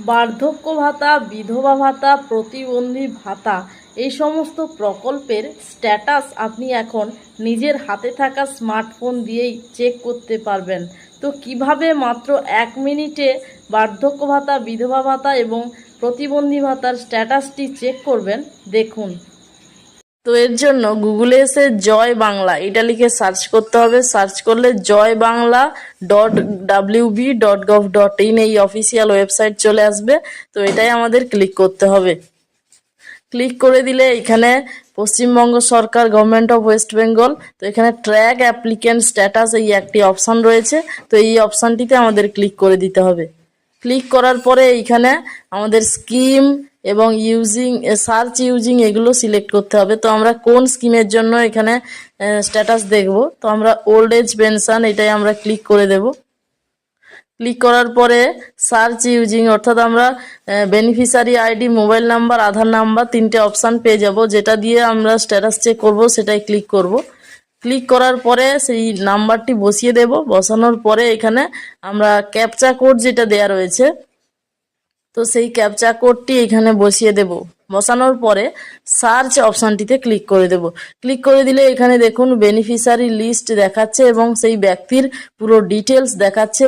বার্ধক্য ভাতা, বিধবা ভাতা, প্রতিবন্ধী ভাতা, এই সমস্ত প্রকল্পের স্ট্যাটাস আপনি এখন নিজের হাতে থাকা স্মার্টফোন দিয়েই চেক করতে পারবেন। তো কীভাবে মাত্র এক মিনিটে বার্ধক্য ভাতা, বিধবা ভাতা এবং প্রতিবন্ধী ভাতার স্ট্যাটাসটি চেক করবেন? দেখুন। তো এর জন্য গুগলে এসে জয় বাংলা, এটা লিখে সার্চ করতে হবে। সার্চ করলে Joy Bangla dot WB dot gov dot in এই অফিসিয়াল ওয়েবসাইট চলে আসবে। তো এটাই আমাদের ক্লিক করতে হবে। ক্লিক করে দিলে এখানে পশ্চিমবঙ্গ সরকার, গভর্নমেন্ট অফ ওয়েস্ট বেঙ্গল, তো এখানে ট্র্যাক অ্যাপ্লিক্যান্ট স্ট্যাটাস এই একটি অপশান রয়েছে। তো এই অপশানটিতে আমাদের ক্লিক করে দিতে হবে। ক্লিক করার পরে এইখানে আমাদের স্কিম এবং ইউজিং সার্চ ইউজিং এগুলো সিলেক্ট করতে হবে। তো আমরা কোন স্কিমের জন্য এখানে স্ট্যাটাস দেখব? তো আমরা ওল্ড এজ পেনশন এটাই আমরা ক্লিক করে দেব। ক্লিক করার পরে সার্চ ইউজিং অর্থাৎ আমরা beneficiary ID mobile number Aadhaar number তিনটে অপশান পেয়ে যাব। যেটা দিয়ে আমরা স্ট্যাটাস চেক করব, সেটাই ক্লিক করব। ক্লিক করার পরে সেই নাম্বারটি বসিয়ে দেব। বসানোর পরে এখানে আমরা ক্যাপচা কোড যেটা দেয়া রয়েছে তো সেই ক্যাপচা কোডটি এখানে বসিয়ে দেব। বসানোর পরে সার্চ অপশানটিতে ক্লিক করে দেব। ক্লিক করে দিলে এখানে দেখুন বেনিফিশিয়ারি লিস্ট দেখাচ্ছে এবং সেই ব্যক্তির পুরো ডিটেলস দেখাচ্ছে।